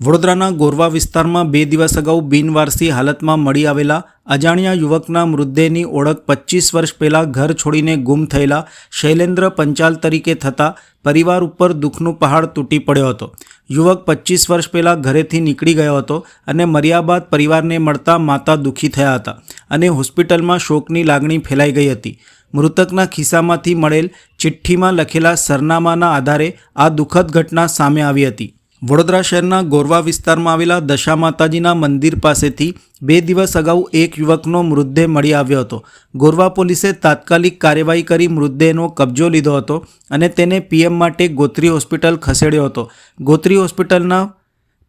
વડોદરાના ગોરવા વિસ્તારમાં બે દિવસ અગાઉ બિનવારસી હાલતમાં મળી આવેલા અજાણ્યા યુવકના મૃતદેહની ઓળખ પચીસ વર્ષ પહેલાં ઘર છોડીને ગુમ થયેલા શૈલેન્દ્ર પંચાલ તરીકે થતાં પરિવાર ઉપર દુઃખનું પહાડ તૂટી પડ્યો હતો. યુવક પચીસ વર્ષ પહેલાં ઘરેથી નીકળી ગયો હતો અને મર્યા બાદ પરિવારને મળતા માતા દુઃખી થયા હતા અને હોસ્પિટલમાં શોકની લાગણી ફેલાઈ ગઈ હતી. મૃતકના ખિસ્સામાંથી મળેલ ચિઠ્ઠીમાં લખેલા સરનામાના આધારે આ દુઃખદ ઘટના સામે આવી હતી. વડોદરા શહેરના ગોરવા વિસ્તારમાં આવેલા દશા માતાજીના મંદિર પાસેથી બે દિવસ અગાઉ એક યુવકનો મૃતદેહ મળી આવ્યો હતો. ગોરવા પોલીસે તાત્કાલિક કાર્યવાહી કરી મૃતદેહનો કબજો લીધો હતો અને તેને પીએમ માટે ગોત્રી હોસ્પિટલ ખસેડ્યો હતો. ગોત્રી હોસ્પિટલના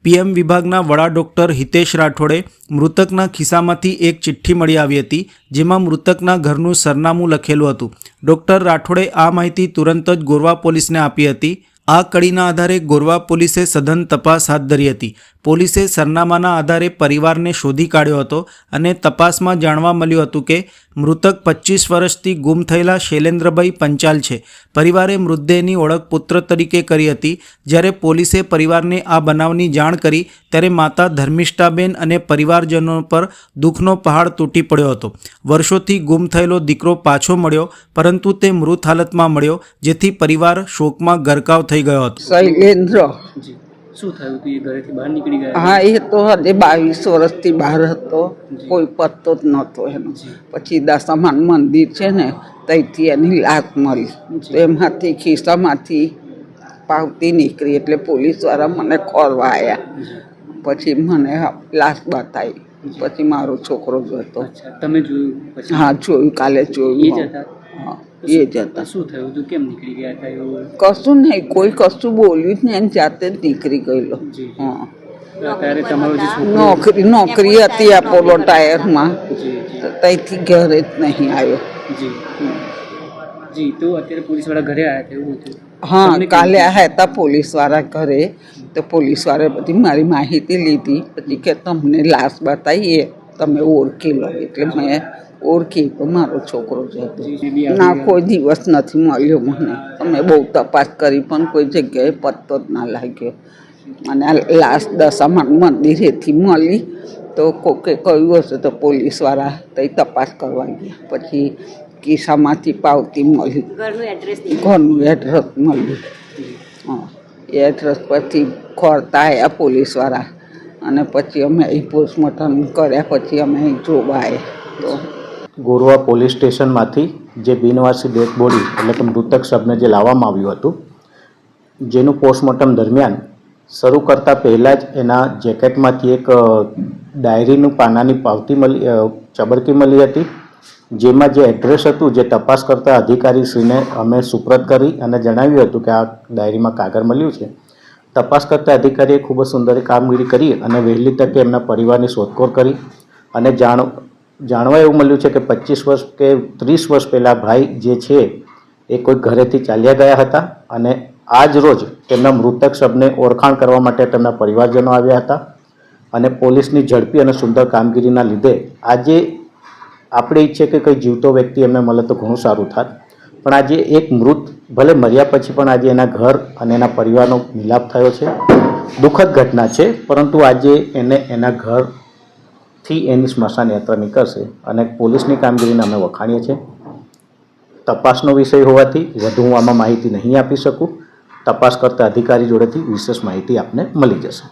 પીએમ વિભાગના વડા ડૉક્ટર હિતેશ રાઠોડે મૃતકના ખિસ્સામાંથી એક ચિઠ્ઠી મળી આવી હતી, જેમાં મૃતકના ઘરનું સરનામું લખેલું હતું. ડૉક્ટર રાઠોડે આ માહિતી તુરંત જ ગોરવા પોલીસને આપી હતી. આ કડીના આધારે ગોરવા પોલીસે સઘન તપાસ હાથ ધરી હતી. પોલીસે સરનામાના આધારે પરિવારને શોધી કાઢ્યો હતો અને તપાસમાં જાણવા મળ્યું હતું કે મૃતક પચીસ વર્ષથી ગુમ થયેલા શૈલેન્દ્રભાઈ પંચાલ છે. પરિવારે મૃતદેહની ઓળખ પુત્ર તરીકે કરી હતી. જ્યારે પોલીસે પરિવારને આ બનાવની જાણ કરી ત્યારે માતા ધર્મિષ્ઠાબેન અને પરિવારજનો પર દુઃખનો પહાડ તૂટી પડ્યો હતો. વર્ષોથી ગુમ થયેલો દીકરો પાછો મળ્યો પરંતુ તે મૃત હાલતમાં મળ્યો જેથી પરિવાર શોકમાં ગરકાવ થઈ ગયો હતો. શૈલેન્દ્ર. શું થયું હતું? એ ઘરેથી બહાર નીકળી ગયા હા એ તો હજે બાવીસ વર્ષથી બહાર હતો. કોઈ પત્તો જ નહોતો એનો. પછી દશામાન મંદિર છે ને ત્યાંથી એની લાત મળી. તો એમાંથી ખિસ્સામાંથી પાવતી નીકળી એટલે પોલીસવાળા મને ખોરવા આવ્યા પછી મને લાશ બતાવી. પછી મારો છોકરો જ હતો તમે જોયું? હા જોયું કાલે જોયું. હા. એ જતા શું થયું? હતું કેમ નીકળી ગયા હતા એવું? કશું નહીં કોઈ કશું બોલ્યું જ નહીં જાતે જ નીકળી ગયેલો. હા. નોકરી નોકરી હતી આપોલો ટાયરમાં. ત્યાંથી ઘરે જ નહીં આવ્યો. જી તો અત્યારે પોલીસવાળા ઘરે આવ્યા હતા હા કાલે આવ્યા હતા પોલીસવાળા ઘરે. તો પોલીસવાળાએ બધી મારી માહિતી લીધી. પછી કે તમને લાશ બતાવીએ. તમે ઓળખી લો. એટલે મેં ઓળખી તો મારો છોકરો આવી ના કોઈ દિવસ નથી મળ્યો મને. અમે બહુ તપાસ કરી પણ કોઈ જગ્યાએ પત્તો જ ના લાગ્યો. અને લાસ્ટ દશામાં મંદિરેથી મળી તો કોકે કહ્યું હશે તો પોલીસવાળા તે તપાસ કરવા ગયા. પછી કિસ્સામાંથી પાવતી મળી. ઘરનું એડ્રેસ મળ્યું હા એડ્રેસ પરથી ખોરતા આવ્યા પોલીસવાળા. અને પછી અમે અહીં પોસ્ટમોર્ટમ કર્યા, પછી અમે અહીં જોવા તો ગોરવા પોલીસ સ્ટેશનમાંથી જે બિનવાસી ડેડ બોડી એટલે કે મૃતક શબને જે લાવવામાં આવ્યું હતું, જેનું પોસ્ટમોર્ટમ દરમિયાન શરૂ કરતાં પહેલાં જ એના જેકેટમાંથી એક ડાયરીનું પાનાની પાવતી મળી ચબરકી મળી હતી, જેમાં જે એડ્રેસ હતું જે તપાસ કરતા અધિકારીશ્રીને અમે સુપ્રત કરી અને જણાવ્યું હતું કે આ ડાયરીમાં કાગળ મળ્યું છે. તપાસ કરતા અધિકારીએ ખૂબ જ સુંદર કામગીરી કરી અને વહેલી તકે એમના પરિવારની શોધખોળ કરી. અને જાણ જાણવા એવું મળ્યું છે કે પચીસ વર્ષ કે ત્રીસ વર્ષ પહેલાં ભાઈ જે છે એ કોઈ ઘરેથી ચાલ્યા ગયા હતા અને આજ રોજ તેમના મૃતક શબને ઓળખાણ કરવા માટે તેમના પરિવારજનો આવ્યા હતા. અને પોલીસની ઝડપી અને સુંદર કામગીરીના લીધે આજે આપણે ઈચ્છીએ કે કંઈ જીવતો વ્યક્તિ એમને મળે તો ઘણું સારું થાત પણ આજે એક મૃત, ભલે મર્યા પછી પણ આજે એના ઘર અને એના પરિવારનો મિલાપ થયો છે. દુઃખદ ઘટના છે, પરંતુ આજે એને એના ઘરથી એની સ્મશાન યાત્રા નીકળશે અને પોલીસની કામગીરીને અમે વખાણીએ છીએ. તપાસનો વિષય હોવાથી વધુ હું આમાં માહિતી નહીં આપી શકું. તપાસ કરતા અધિકારી જોડેથી વિશેષ માહિતી આપને મળી જશે.